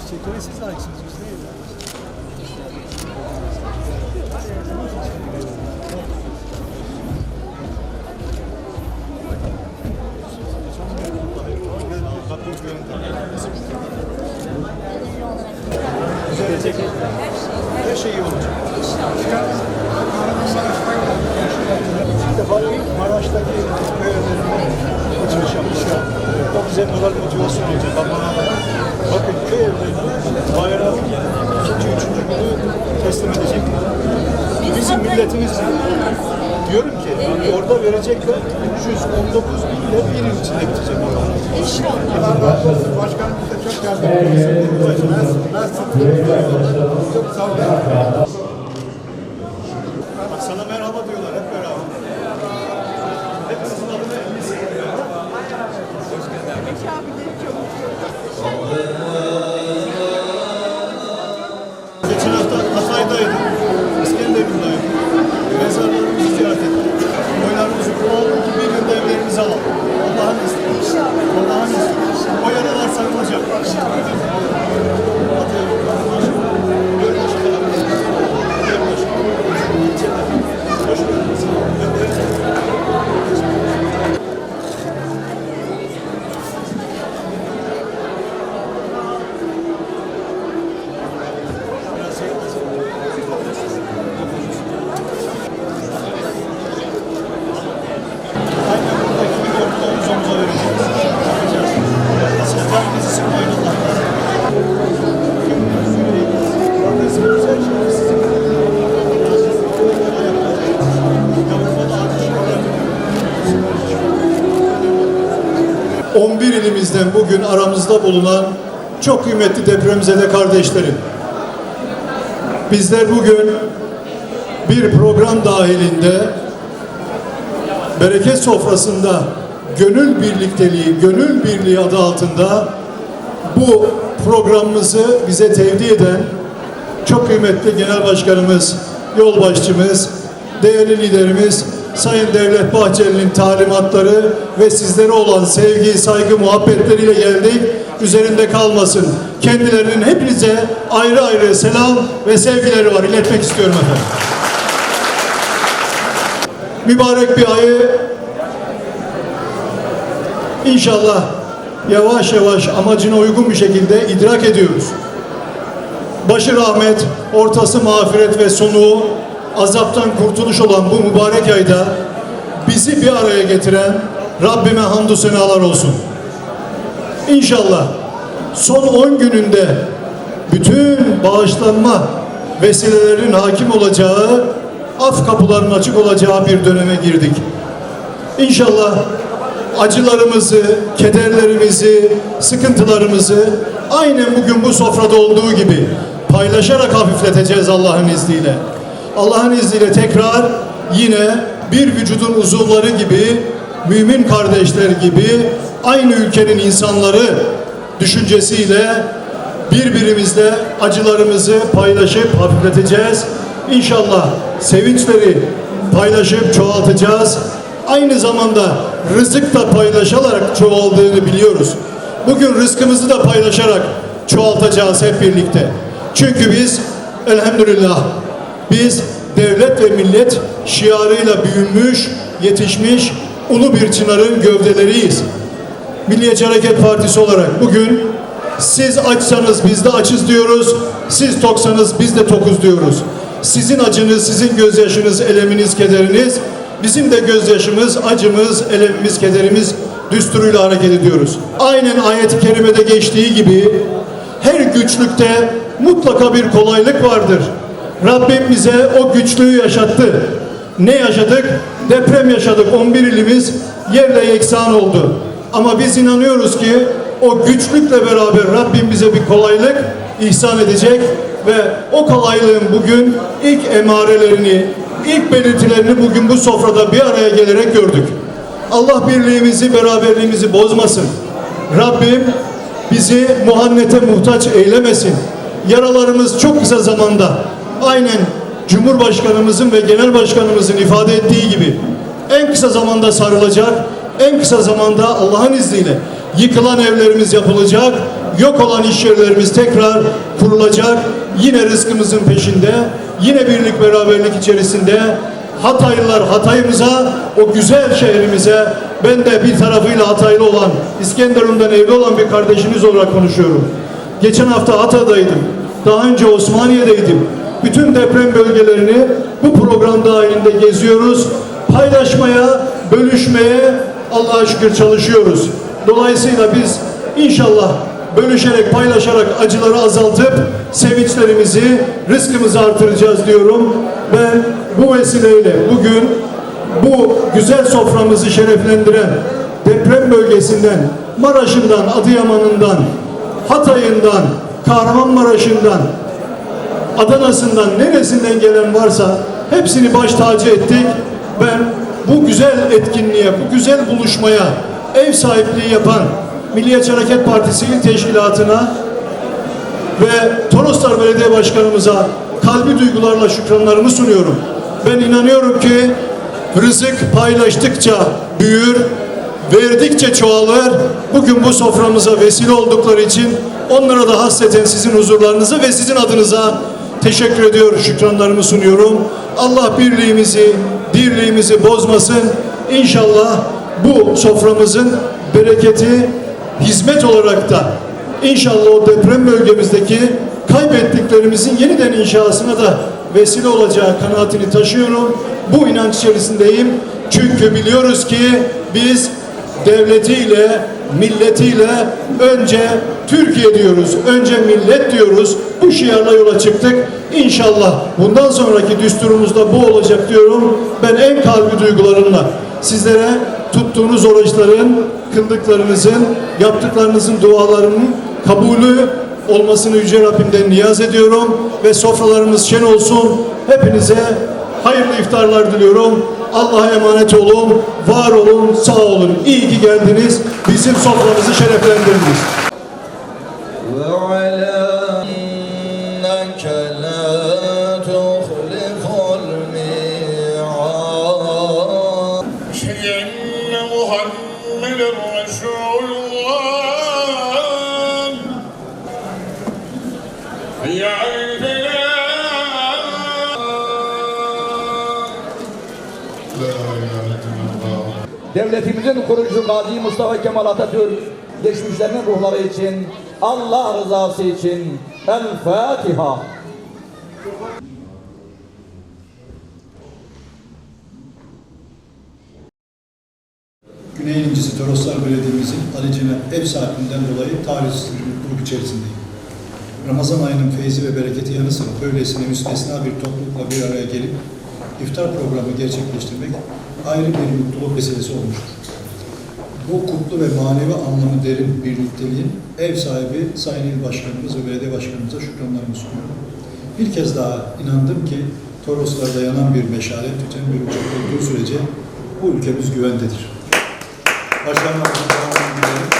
Çekime siz aiksiniz biz değil. Her şey iyi olacak. İlk defa Maraş'taki köy evlerinde açılış yapmış ya. O bize moral motivasyon olacak. Bakın, bakın köy evlerinde bayrağı ikinci, üçüncü günü teslim edecek. Bizim milletimiz diyorum ki orada verecekler 319 bin ile bir yıl içinde bitecek. Başkanımız da çok yardım ediyor. Çok sağ olun. 11 ilimizden bugün aramızda bulunan çok kıymetli depremzede kardeşlerim. Bizler bugün bir program dahilinde bereket sofrasında gönül birlikteliği, gönül birliği adı altında bu programımızı bize tevdi eden çok kıymetli Genel Başkanımız, yol başçımız, değerli liderimiz Sayın Devlet Bahçeli'nin talimatları ve sizlere olan sevgi, saygı, muhabbetleriyle geldik. Üzerinde kalmasın. Kendilerinin hepinize ayrı ayrı selam ve sevgileri var. İletmek istiyorum efendim. Mübarek bir ayı İnşallah yavaş yavaş amacına uygun bir şekilde idrak ediyoruz. Başı rahmet, ortası mağfiret ve sonu azaptan kurtuluş olan bu mübarek ayda bizi bir araya getiren Rabbime hamdü senalar olsun. İnşallah son 10 gününde bütün bağışlanma vesilelerinin hakim olacağı, af kapılarının açık olacağı bir döneme girdik. İnşallah acılarımızı, kederlerimizi, sıkıntılarımızı aynen bugün bu sofrada olduğu gibi paylaşarak hafifleteceğiz Allah'ın izniyle. Allah'ın izniyle tekrar yine bir vücudun uzuvları gibi, mümin kardeşler gibi aynı ülkenin insanları düşüncesiyle birbirimizle acılarımızı paylaşıp hafifleteceğiz. İnşallah sevinçleri paylaşıp çoğaltacağız. Aynı zamanda rızık da paylaşarak çoğaldığını biliyoruz. Bugün rızkımızı da paylaşarak çoğaltacağız hep birlikte. Çünkü biz elhamdülillah biz devlet ve millet şiarıyla büyümüş, yetişmiş ulu bir çınarın gövdeleriyiz. Milliyetçi Hareket Partisi olarak bugün siz açsanız biz de açız diyoruz. Siz toksanız biz de tokuz diyoruz. Sizin acınız, sizin gözyaşınız, eleminiz, kederiniz, bizim de gözyaşımız, acımız, elemimiz, kederimiz düsturuyla hareket ediyoruz. Aynen ayet-i kerimede geçtiği gibi her güçlükte mutlaka bir kolaylık vardır. Rabbim bize o güçlüğü yaşattı. Ne yaşadık? Deprem yaşadık. 11 ilimiz yerle yeksan oldu. Ama biz inanıyoruz ki o güçlükle beraber Rabbim bize bir kolaylık ihsan edecek ve o kolaylığın bugün ilk emarelerini, ilk belirtilerini bugün bu sofrada bir araya gelerek gördük. Allah birliğimizi, beraberliğimizi bozmasın. Rabbim bizi muhannete muhtaç eylemesin. Yaralarımız çok kısa zamanda aynen Cumhurbaşkanımızın ve Genel Başkanımızın ifade ettiği gibi en kısa zamanda sarılacak, en kısa zamanda Allah'ın izniyle Yıkılan evlerimiz yapılacak, yok olan iş yerlerimiz tekrar kurulacak. Yine rızkımızın peşinde, yine birlik beraberlik içerisinde Hataylılar Hatay'ımıza, o güzel şehrimize, ben de bir tarafıyla Hataylı olan, İskenderun'dan evli olan bir kardeşiniz olarak konuşuyorum. Geçen hafta Hatay'daydım, daha önce Osmaniye'deydim. Bütün deprem bölgelerini bu program dahilinde geziyoruz. Paylaşmaya, bölüşmeye Allah'a şükür çalışıyoruz. Dolayısıyla biz inşallah bölüşerek, paylaşarak acıları azaltıp sevinçlerimizi, rızkımızı artıracağız diyorum. Ben bu vesileyle bugün bu güzel soframızı şereflendiren deprem bölgesinden, Maraş'ından, Adıyaman'ından, Hatay'ından, Kahramanmaraş'ından, Adana'sından, neresinden gelen varsa hepsini baş tacı ettik. Ben bu güzel etkinliğe, bu güzel buluşmaya ev sahipliği yapan Milliyetçi Hareket Partisi İl Teşkilatı'na ve Toroslar Belediye Başkanımıza kalbi duygularla şükranlarımı sunuyorum. Ben inanıyorum ki rızık paylaştıkça büyür, verdikçe çoğalır. Bugün bu soframıza vesile oldukları için onlara da hasreten sizin huzurlarınıza ve sizin adınıza teşekkür ediyor, şükranlarımı sunuyorum. Allah birliğimizi, dirliğimizi bozmasın. İnşallah bu soframızın bereketi hizmet olarak da İnşallah o deprem bölgemizdeki kaybettiklerimizin yeniden inşasına da vesile olacağı kanaatini taşıyorum. Bu inanç içerisindeyim. Çünkü biliyoruz ki biz devletiyle, milletiyle önce Türkiye diyoruz, önce millet diyoruz. Bu şiarla yola çıktık. İnşallah bundan sonraki düsturumuzda bu olacak diyorum. Ben en kalbi duygularımla sizlere tuttuğunuz oruçların, kıldıklarınızın, yaptıklarınızın dualarının kabulü olmasını Yüce Rabbimden niyaz ediyorum ve sofralarımız şen olsun. Hepinize hayırlı iftarlar diliyorum. Allah'a emanet olun, var olun, sağ olun. İyi ki geldiniz. Bizim soframızı şereflendirdiniz. Devletimizin kurucusu Gazi Mustafa Kemal Atatürk geçmişlerinin ruhları için Allah rızası için El Fatiha. Güney'in incisi Toroslar Belediye'mizin Ali Cenap ev sahibinden dolayı talihsiz bir mutluluk içerisindeyim. Ramazan ayının feyzi ve bereketi yanı sıra böylesine müstesna bir toplulukla bir araya gelip iftar programı gerçekleştirmek ayrı bir mutluluk meselesi olmuştur. Bu kutlu ve manevi anlamı derin birlikteliğin ev sahibi Sayın İl Başkanımız ve Belediye Başkanımıza şükranlarımı sunuyorum. Bir kez daha inandım ki Toroslar'da yanan bir meşale, tüten bir uçak olduğu sürece bu ülkemiz güvendedir. Dilerim.